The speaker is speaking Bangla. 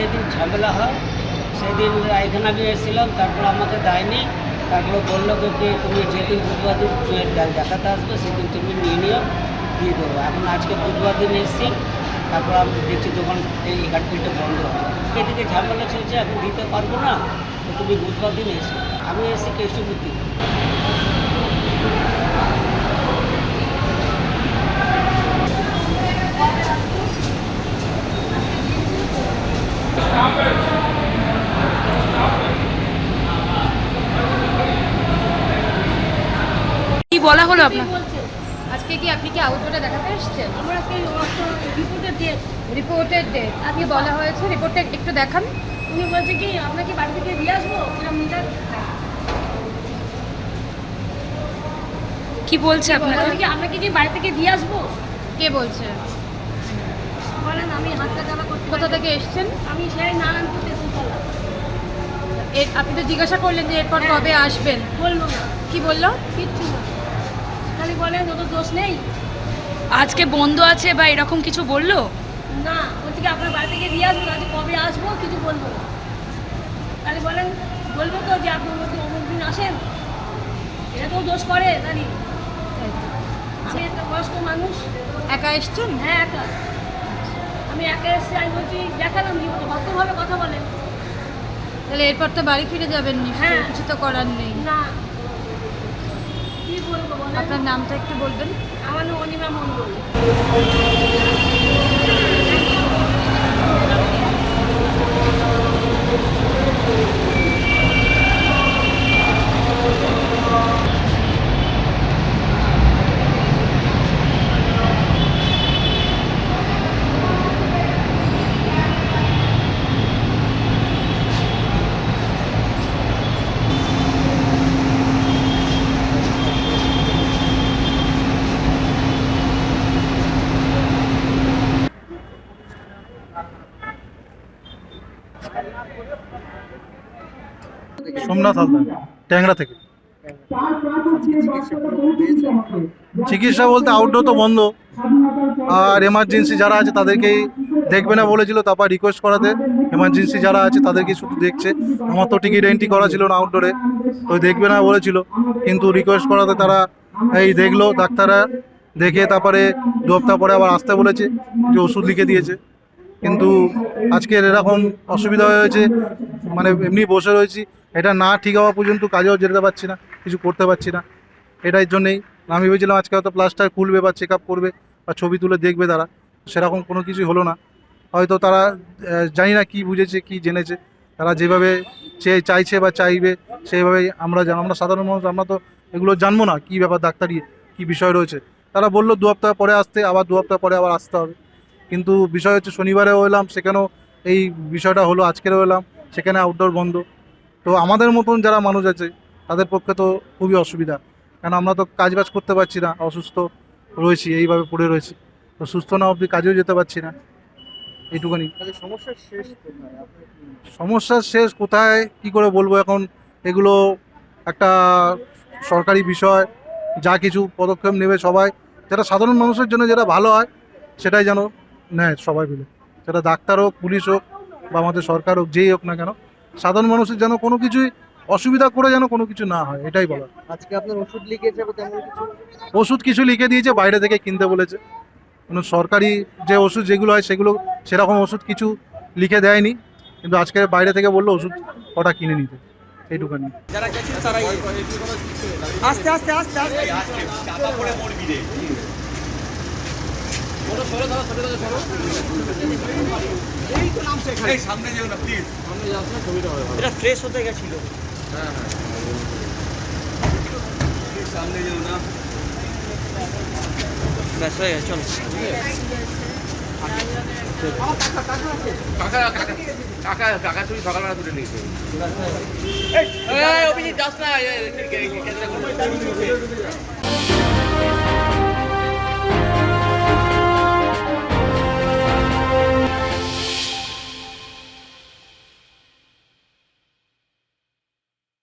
যেদিন ঝামেলা হয়, সেদিন এখানে আমি এসেছিলাম, তারপর আমাকে দেয়নি। তারপরে বলল যে, কি, তুমি যেদিন বুধবার দিন দেখাতে আসবে, সেদিন তুমি নিয়ে নিও, দিয়ে দেবো। এখন আজকে বুধবার দিন এসেছি, তারপর আমি দেখছি দোকান এই এখানটা বন্ধ আছে এদিকে ঝামেলা চলছে এখন দিতে পারব না তুমি বুধবার দিন এসো। আমি এসেছি কেষ্টপুর কি বলা হলো আপনার? বলছে? আজকে কি আপনি কি আউটডোরে দেখাতে এসেছেন? আমরা আজকে রিপোর্টের ডেট রিপোর্টের ডেট কি বলা হয়েছে? রিপোর্টটা একটু দেখান। উনি বলছে কি আপনাকে বাড়ি থেকে দিয়ে আসব? মিটার? কি বলছে আপনাকে বলছে কি আপনাকে কি বাড়ি থেকে দিয়ে আসব? কে বলছে? বলেন আমি হাতটা চালা করতে কোথা থেকে এসেছেন? আমি সেই নারায়ণপুর তেঁতুলতলা আপনি তো জিজ্ঞাসা করলেন যে এরপর হ্যাঁ। কবে আসবেন। বলল না। কি বলল? কিচ্ছু না। বলেন ওদের দোষ নেই। আজকে বন্ধ আছে বা এরকম কিছু বলল? না বলছে কি আপনার বাড়ি থেকে দিয়ে আসব আজকে কবে আসব কিছু বলব না। তাহলে বলেন বলব তো যে আপনি দিন অমুক দিন আসেন এটা তো দোষ করে জানি। আমি একটা বয়স্ক মানুষ। একা এসছেন? হ্যাঁ একা। আমি একা এসেছি আমি বলছি দেখালাম জীবনে ভদ্রভাবে কথা বলেন। তাহলে এরপর তো বাড়ি ফিরে যাবেন নিশ্চয়ই হ্যাঁ। কিছু তো করার নেই। না। আপনার নামটা একটু বলবেন। আমার অনিমা মণ্ডল। সোমনাথ হালদার, ট্যাংরা থেকে। চিকিৎসা বলতে আউটডোর তো বন্ধ। আর এমার্জেন্সি যারা আছে তাদেরকেই দেখবে না বলেছিল, তারপর রিকোয়েস্ট করাতে। এমার্জেন্সি যারা আছে তাদেরকে শুধু দেখছে। আমার তো টিকিট এন্ট্রি করা ছিল না আউটডোরে তো দেখবে না বলেছিল। কিন্তু রিকোয়েস্ট করাতে তারা এই দেখল, ডাক্তাররা দেখে তারপরে দু সপ্তাহ পরে আবার আসতে বলেছে যে ওষুধ লিখে দিয়েছে। কিন্তু আজকের এরকম অসুবিধা হয়েছে মানে এমনি বসে রয়েছি, এটা না ঠিক হওয়া পর্যন্ত কাজেও যেতে পারছি না, কিছু করতে পারছি না। এটার জন্যেই আমি ভেবেছিলাম আজকে হয়তো প্লাস্টার খুলবে বা চেক আপ করবে বা ছবি তুলে দেখবে তারা, সেরকম কোনো কিছুই হলো না। হয়তো তারা জানি না কি বুঝেছে, কি জেনেছে, তারা যেভাবে চেয়ে চাইছে বা চাইবে, সেইভাবেই আমরা জান, আমরা সাধারণ মানুষ, আমরা তো এগুলো জানব না, কী ব্যাপার, ডাক্তারি, কী বিষয় রয়েছে। তারা বলল দু সপ্তাহ পরে আসতে, আবার দু সপ্তাহ পরে আবার আসতে হবে। কিন্তু বিষয় হচ্ছে শনিবারেও এলাম সেখানেও এই বিষয়টা হলো আজকেরও এলাম সেখানে আউটডোর বন্ধ। তো আমাদের মতন যারা মানুষ আছে তাদের পক্ষে তো খুবই অসুবিধা। কারণ আমরা তো কাজ বাজ করতে পারছি না অসুস্থ রয়েছি এইভাবে পড়ে রয়েছি। তো সুস্থ না অবধি কাজেও যেতে পারছি না। এইটুখানি সমস্যার শেষ কোথায়? কি সমস্যার শেষ কোথায়? কি করে বলব এখন? এগুলো একটা সরকারি বিষয় যা কিছু পদক্ষেপ নেবে সবাই। যেটা সাধারণ মানুষের জন্য যেটা ভালো হয় সেটাই যেন নেয় সবাই মিলে। সেটা ডাক্তার হোক পুলিশ হোক বা আমাদের সরকার হোক যেই হোক না কেন সাধারণ মানুষের যেন কোনো কিছুই অসুবিধা করে যেন কোনো কিছু না হয় এটাই বলা আজকে আপনার ওষুধ লিখেছে কিছু? ওষুধ কিছু লিখে দিয়েছে বাইরে থেকে কিনতে বলেছে। কোনো সরকারি যে ওষুধ যেগুলো হয় সেগুলো সেরকম ওষুধ কিছু লিখে দেয়নি কিন্তু আজকে বাইরে থেকে বলল ওষুধ কটা কিনে নিতে এইটুখানি আস্তে আস্তে আস্তে আস্তে। এটা ফ্রেশ হতে গেছিল ব্যাস হয়ে গেছে চলো কাকা কাকা কাকা কাকা তুমি সকালবেলা তুলে নিয়েছো অভিজিৎ দাস না